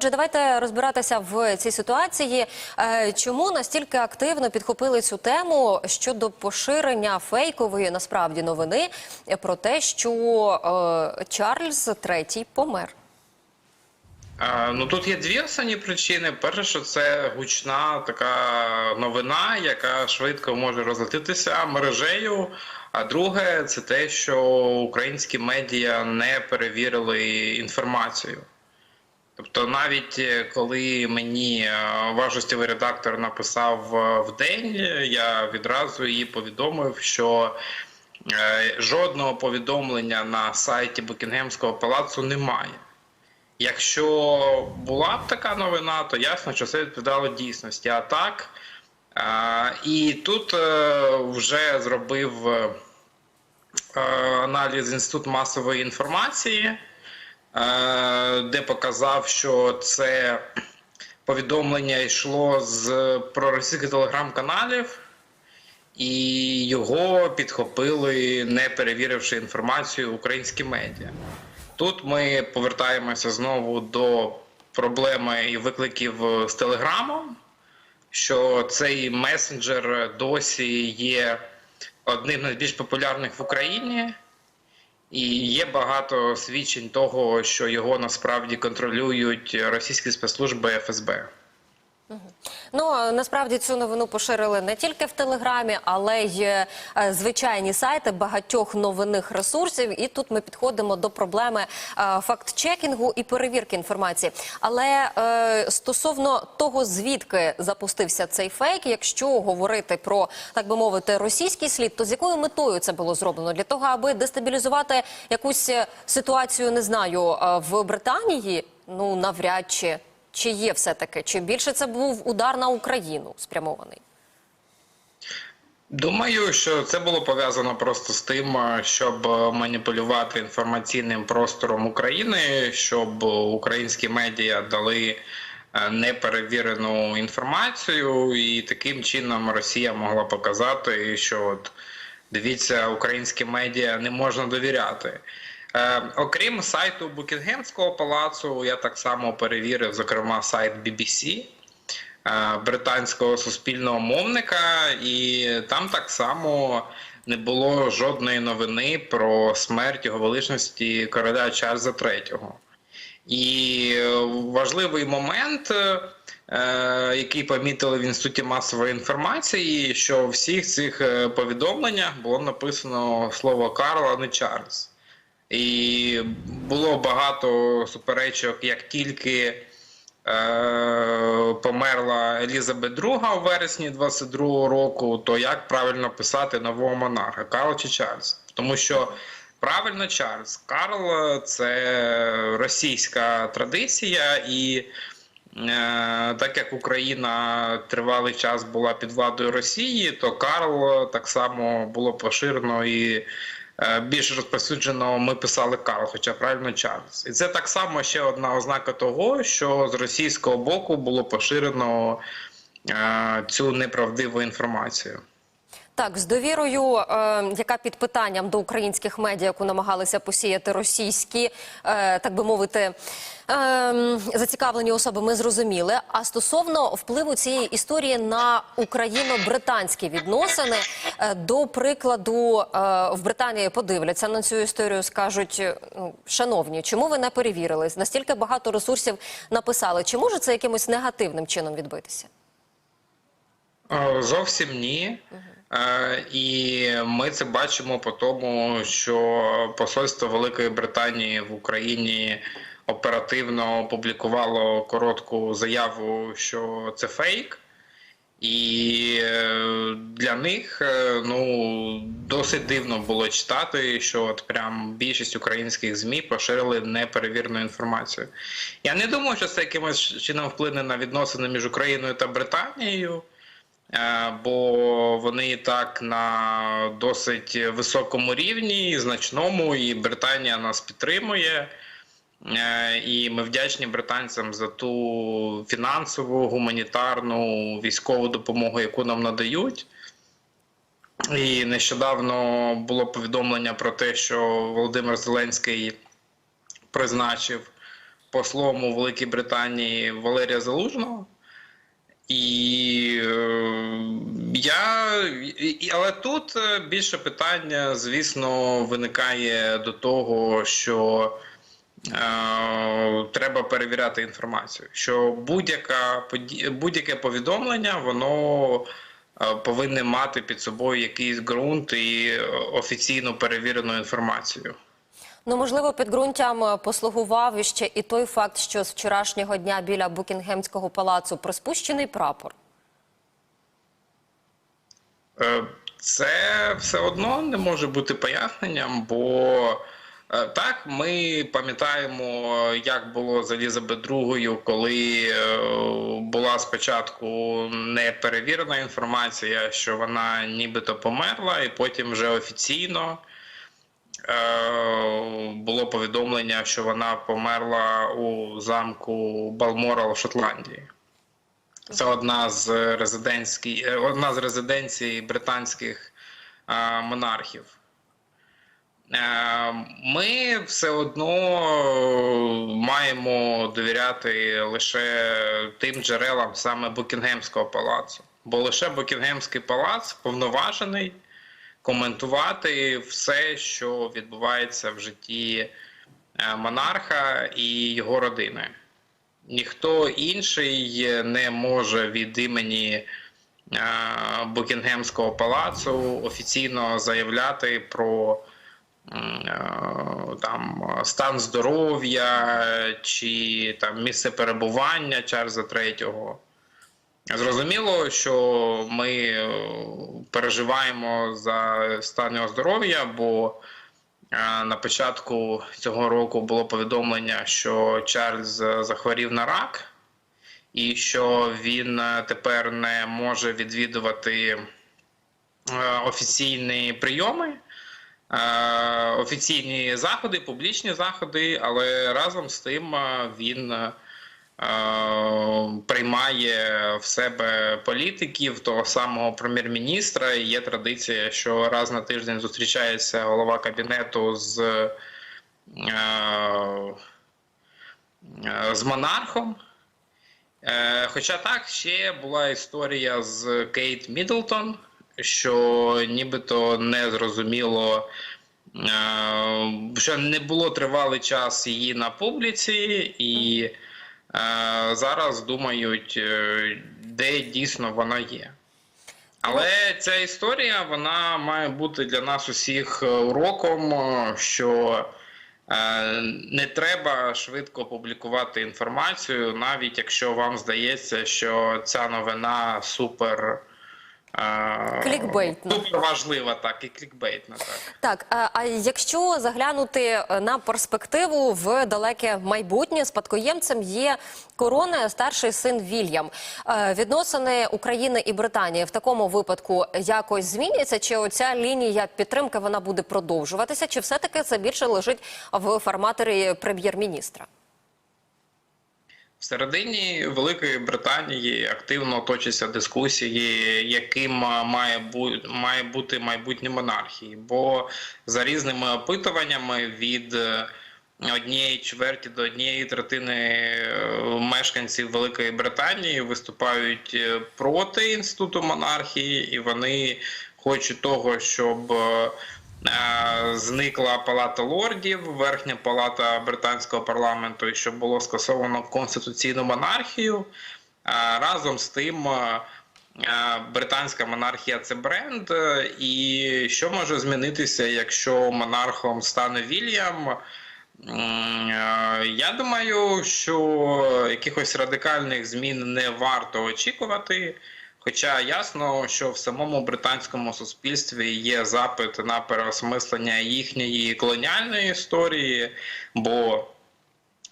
Отже, давайте розбиратися в цій ситуації. Е, Чому настільки активно підхопили цю тему щодо поширення фейкової насправді новини про те, що е, Чарльз III помер? Е, Ну тут є дві основні причини. Перше, що це гучна така новина, яка швидко може розлетитися мережею. А друге, це те, що українські медіа не перевірили інформацію. Тобто, навіть е, коли мені е, важливий редактор написав е, в день, я відразу їй повідомив, що жодного повідомлення на сайті Букінгемського палацу немає. Якщо була б така новина, то ясно, що це відповідало дійсності. А так, і тут вже зробив аналіз Інститут масової інформації, де показав, що це повідомлення йшло з проросійських телеграм-каналів, і його підхопили, не перевіривши інформацію українські медіа. Тут ми повертаємося знову до проблеми і викликів з Телеграмом, що цей месенджер досі є одним з найбільш популярних в Україні, і є багато свідчень того, що його насправді контролюють російські спецслужби ФСБ. Ну насправді цю новину поширили не тільки в Телеграмі, але й е, звичайні сайти багатьох новинних ресурсів. І тут ми підходимо до проблеми е, факт-чекінгу і перевірки інформації. Але е, стосовно того, звідки запустився цей фейк, якщо говорити про так би мовити російський слід, то з якою метою це було зроблено? Для того, аби дестабілізувати якусь ситуацію, не знаю, в Британії? Ну навряд чи. Чи є все таки? Чи більше це був удар на Україну спрямований? Думаю, що це було пов'язано просто з тим, щоб маніпулювати інформаційним простором України, щоб українські медіа дали неперевірену інформацію, і таким чином Росія могла показати, що от дивіться, українські медіа не можна довіряти. Е, окрім сайту Букінгемського палацу, я так само перевірив, зокрема, сайт BBC е, британського суспільного мовника, і там так само не було жодної новини про смерть його величності короля Чарльза III. І важливий момент, е, який помітили в інституті масової інформації, що в всіх цих повідомленнях було написано слово Карл, а не Чарльз. І було багато суперечок, як тільки е, померла Елізабет II у вересні 22-го року, то як правильно писати нового монарха Карл чи Чарльз? Тому що правильно Чарльз, Карл це російська традиція, і е, так як Україна тривалий час була під владою Росії, то Карл так само було поширено і. Е, більш розповсюджено ми писали Карл, хоча правильно Чарльз. І це так само ще одна ознака того, що з російського боку було поширено е, цю неправдиву інформацію. Так, з довірою, е, яка під питанням до українських медіа, яку намагалися посіяти російські, е, так би мовити, е, зацікавлені особи, ми зрозуміли. А стосовно впливу цієї історії на україно-британські відносини, е, до прикладу, е, в Британії подивляться на цю історію, скажуть: е, ну, шановні, чому ви не перевірили? Настільки багато ресурсів написали. Чи може це якимось негативним чином відбитися? Е, Зовсім ні. Е, І ми це бачимо по тому, що посольство Великої Британії в Україні оперативно опублікувало коротку заяву, що це фейк. І е, для них е, ну досить дивно було читати, що от прям більшість українських змі поширили неперевірену інформацію. Я не думаю, що це якимось чином вплине на відносини між Україною та Британією. Е, бо вони і так на досить високому рівні, значному, і Британія нас підтримує. Е, І ми вдячні британцям за ту фінансову, гуманітарну, військову допомогу, яку нам надають. І нещодавно було повідомлення про те, що Володимир Зеленський призначив послом у Великій Британії Валерія Залужного. І е, я, але тут е, більше питання, звісно, виникає до того, що е, треба перевіряти інформацію. Що будь-яке повідомлення, воно е, повинне мати під собою якийсь ґрунт і офіційно перевірену інформацію. Ну, можливо, підґрунтям е, послугував ще і той факт, що з вчорашнього дня біля Букінгемського палацу приспущений прапор. Е, Це все одно не може бути поясненням, бо е, так ми пам'ятаємо, як було з Елізабет II, коли була спочатку неперевірена інформація, що вона нібито померла, і потім вже офіційно було повідомлення, що вона померла у замку Балморал в Шотландії. Це одна з е, одна з резиденцій британських е, монархів. Е, Ми все одно е, маємо довіряти лише тим джерелам саме Букінгемського палацу. Бо лише Букінгемський палац повноважений коментувати все, що відбувається в житті е, монарха і його родини. Ніхто інший не може від імені е, Букінгемського палацу офіційно заявляти про е, там стан здоров'я чи там місце перебування Чарльза III. Зрозуміло, що ми переживаємо за стан його здоров'я, бо е, на початку цього року було повідомлення, що Чарльз е, захворів на рак, і що він е, тепер не може відвідувати офіційні прийоми, офіційні заходи, публічні заходи, але разом з тим він. Е, Приймає в себе політиків того самого прем'єр-міністра. І є традиція, що раз на тиждень зустрічається голова кабінету з, е, з монархом. Е, Хоча так, ще була історія з Кейт Міддлтон, що нібито не зрозуміло, що не було тривалий час її на публіці, і зараз думають, е, де дійсно вона є. Але ця історія вона має бути для нас усіх е, уроком, е, що е, не треба швидко публікувати інформацію, навіть якщо вам здається, що ця новина супер. Е, Клікбейтна. Супер важлива, так, і клікбейтна, так. Так, а, якщо заглянути е, на перспективу в далеке майбутнє, спадкоємцем є корона старший син Вільям. Е, Відносини України і Британії в такому випадку якось зміняться? Чи оця лінія підтримки вона буде продовжуватися? Чи все таки це більше лежить в форматорі прем'єр-міністра? Всередині Великої Британії активно точаться дискусії, яким має бу- має бути майбутнє монархії. Бо за різними опитуваннями від е, однієї чверті до однієї третини е, мешканців Великої Британії виступають е, проти інституту монархії, і вони хочуть того, щоб Зникла палата лордів, верхня палата британського парламенту, і щоб було скасовано конституційну монархію. Разом з тим, британська монархія це бренд. І що може змінитися, якщо монархом стане Вільям? Я думаю, що якихось радикальних змін не варто очікувати. Хоча ясно, що в самому британському суспільстві є запит на переосмислення їхньої колоніальної історії, бо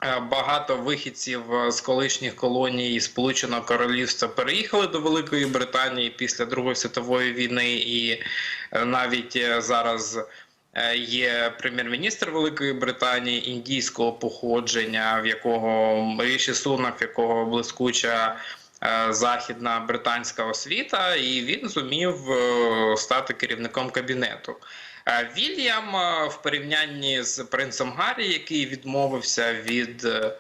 е, багато вихідців з колишніх колоній Сполученого Королівства переїхали до Великої Британії після Другої світової війни, і е, навіть е, зараз. Є прем'єр-міністр Великої Британії індійського походження, в якого Ріші Сунак, якого блискуча західна британська освіта, і він зумів е, стати керівником кабінету. Е, Вільям е, в порівнянні з принцем Гаррі, який відмовився від е,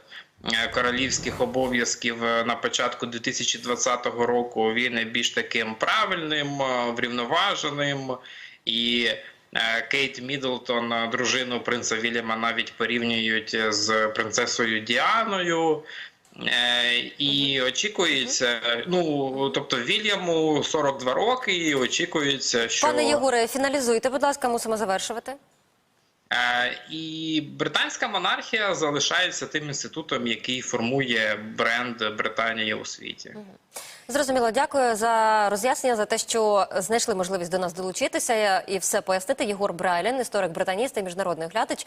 е, королівських обов'язків е, на початку 2020 року він більш таким правильним, е, врівноваженим і. е, Кейт Міддлтон, е, дружину принца Вільяма, навіть порівнюють з принцесою Діаною. Е, І очікується, ну тобто Вільяму 42 роки, і очікується, що Пане Єгоре, фіналізуйте, будь ласка, мусимо завершувати. Е, І британська монархія залишається тим інститутом, який формує бренд Британії у світі. Зрозуміло, дякую за роз'яснення, за те, що знайшли можливість до нас долучитися і все пояснити. Єгор Брайлін, історик британіст і міжнародний глядач.